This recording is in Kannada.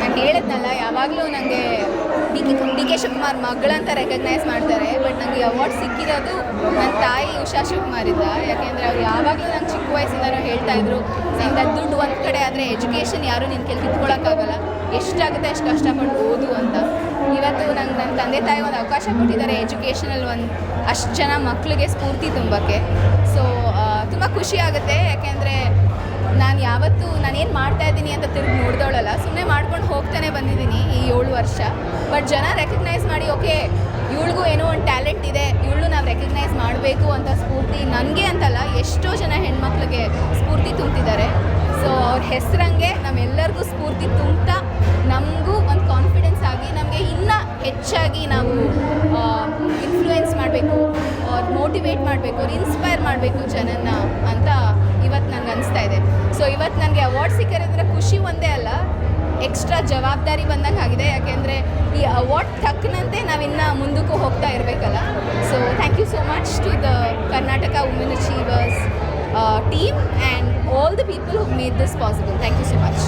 ನಾನು ಹೇಳಿದ್ನಲ್ಲ, ಯಾವಾಗಲೂ ನನಗೆ D K D K Shivakumar ಮಗಳಂತ recognise ಮಾಡ್ತಾರೆ ಬಟ್ ನನಗೆ ಅವಾರ್ಡ್ ಸಿಕ್ಕಿರೋದು ನನ್ನ ತಾಯಿ ಉಷಾ ಇದ್ದ ಯಾಕೆಂದರೆ ಅವ್ರು ಯಾವಾಗಲೂ ನಂಗೆ ಚಿಕ್ಕ ವಯಸ್ಸಿಂದನೂ ಹೇಳ್ತಾ ಇದ್ರು ನಿಂದ ದುಡ್ಡು ಒಂದು ಕಡೆ ಆದರೆ ಎಜುಕೇಷನ್ ಯಾರೂ ನಿನ್ನ ಕೈಲಿ ಕಿತ್ಕೊಳ್ಳೋಕ್ಕಾಗಲ್ಲ ಎಷ್ಟಾಗುತ್ತೆ ಅಷ್ಟು ಕಷ್ಟಪಟ್ಟು ಓದು ಅಂತ. ಇವತ್ತು ನಂಗೆ ನನ್ನ ತಂದೆ ತಾಯಿ ಒಂದು ಅವಕಾಶ ಕೊಟ್ಟಿದ್ದಾರೆ ಎಜುಕೇಷನಲ್ಲಿ ಒಂದು ಅಷ್ಟು ಜನ ಮಕ್ಕಳಿಗೆ ಸ್ಫೂರ್ತಿ ತುಂಬಕ್ಕೆ ಸೊ ತುಂಬ ಖುಷಿ ಆಗುತ್ತೆ, ಯಾಕೆಂದರೆ ಯಾವತ್ತೂ ನಾನೇನು ಮಾಡ್ತಾ ಇದ್ದೀನಿ ಅಂತ ತಿರುಗಿ ನೋಡ್ದವಳಲ್ಲ ಸುಮ್ಮನೆ ಮಾಡ್ಕೊಂಡು ಹೋಗ್ತಾನೆ ಬಂದಿದ್ದೀನಿ ಈ ಏಳು ವರ್ಷ. ಬಟ್ ಜನ ರೆಕಗ್ನೈಸ್ ಮಾಡಿ ಓಕೆ ಇವಳಿಗೂ ಏನೋ ಒಂದು ಟ್ಯಾಲೆಂಟ್ ಇದೆ ಇವಳು ನಾವು ರೆಕಗ್ನೈಸ್ ಮಾಡಬೇಕು ಅಂತ ಸ್ಫೂರ್ತಿ ನನಗೆ ಅಂತಲ್ಲ, ಎಷ್ಟೋ ಜನ ಹೆಣ್ಮಕ್ಳಿಗೆ ಸ್ಫೂರ್ತಿ ತುಂಬ್ತಿದ್ದಾರೆ. ಸೊ ಅವ್ರ ಹೆಸರಂಗೆ ನಮ್ಮೆಲ್ಲರಿಗೂ ಸ್ಫೂರ್ತಿ ತುಂಬ್ತಾ, ನಮಗೂ ಒಂದು ಕಾನ್ಫಿಡೆನ್ಸ್ ಆಗಿ, ನಮಗೆ ಇನ್ನೂ ಹೆಚ್ಚಾಗಿ ನಾವು ಇನ್ಫ್ಲೂಯೆನ್ಸ್ ಮಾಡಬೇಕು, ಅವ್ರು ಮೋಟಿವೇಟ್ ಮಾಡಬೇಕು ಇನ್ಸ್ಪೈರ್ ಮಾಡಬೇಕು ಜನನ ಅಂತ ಇವತ್ತು ಇವತ್ತು ನನಗೆ ಅವಾರ್ಡ್ ಸಿಕ್ಕಿರೋದ್ರ ಖುಷಿ ಒಂದೇ ಅಲ್ಲ ಎಕ್ಸ್ಟ್ರಾ ಜವಾಬ್ದಾರಿ ಬಂದಂಗೆ ಆಗಿದೆ. ಯಾಕೆಂದರೆ ಈ ಅವಾರ್ಡ್ ತಕ್ಕನಂತೆ ನಾವಿನ್ನು ಮುಂದಕ್ಕೂ ಹೋಗ್ತಾ ಇರಬೇಕಲ್ಲ. So thank you so much to the Karnataka women achievers team and all the people who made this possible thank you so much